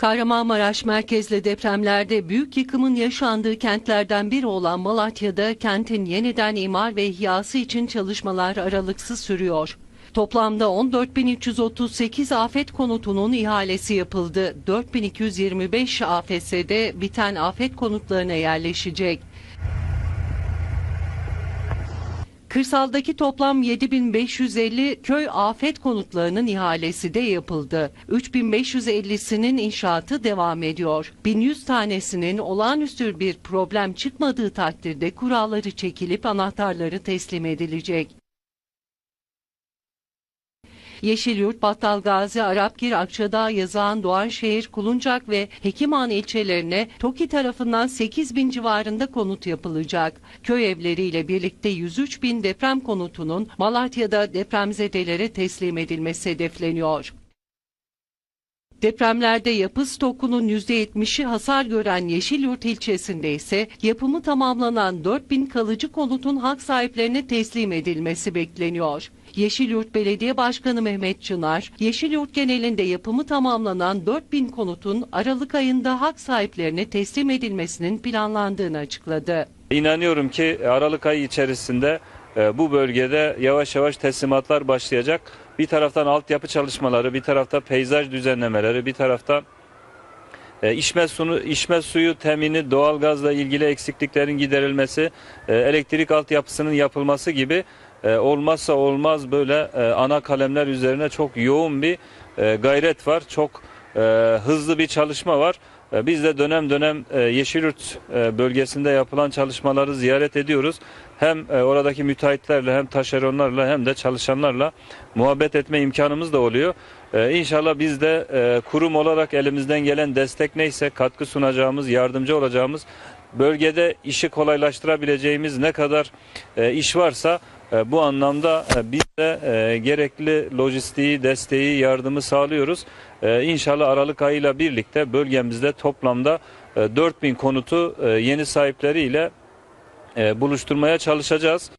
Kahramanmaraş merkezli depremlerde büyük yıkımın yaşandığı kentlerden biri olan Malatya'da kentin yeniden imar ve ihyası için çalışmalar aralıksız sürüyor. Toplamda 14.338 afet konutunun ihalesi yapıldı. 4225 AFS'de biten afet konutlarına yerleşecek. Kırsaldaki toplam 7550 köy afet konutlarının ihalesi de yapıldı. 3550'sinin inşaatı devam ediyor. 1100 tanesinin olağanüstü bir problem çıkmadığı takdirde kuralları çekilip anahtarları teslim edilecek. Yeşilyurt, Battalgazi, Arapgir, Akçadağ, Yazağan, Doğanşehir, Kuluncak ve Hekimhan ilçelerine TOKİ tarafından 8 bin civarında konut yapılacak. Köy evleriyle birlikte 103 bin deprem konutunun Malatya'da depremzedelere teslim edilmesi hedefleniyor. Depremlerde yapı stokunun %70'i hasar gören Yeşilyurt ilçesinde ise yapımı tamamlanan 4000 kalıcı konutun hak sahiplerine teslim edilmesi bekleniyor. Yeşilyurt Belediye Başkanı Mehmet Çınar, Yeşilyurt genelinde yapımı tamamlanan 4000 konutun Aralık ayında hak sahiplerine teslim edilmesinin planlandığını açıkladı. İnanıyorum ki Aralık ayı içerisinde e, bu bölgede yavaş yavaş teslimatlar başlayacak. Bir taraftan altyapı çalışmaları, bir tarafta peyzaj düzenlemeleri, bir tarafta e, içme, sunu, içme suyu temini, doğalgazla ilgili eksikliklerin giderilmesi, e, elektrik altyapısının yapılması gibi e, olmazsa olmaz böyle e, ana kalemler üzerine çok yoğun bir e, gayret var. Çok hızlı bir çalışma var. Biz de dönem dönem e, Yeşilyurt e, bölgesinde yapılan çalışmaları ziyaret ediyoruz. Hem oradaki müteahhitlerle hem taşeronlarla hem de çalışanlarla muhabbet etme imkanımız da oluyor. E, İnşallah biz de kurum olarak elimizden gelen destek neyse katkı sunacağımız, yardımcı olacağımız, bölgede işi kolaylaştırabileceğimiz ne kadar iş varsa bu anlamda e, biz de e, gerekli lojistiği, desteği, yardımı sağlıyoruz. E, İnşallah Aralık ayıyla birlikte bölgemizde toplamda e, 4000 konutu e, yeni sahipleriyle e, buluşturmaya çalışacağız.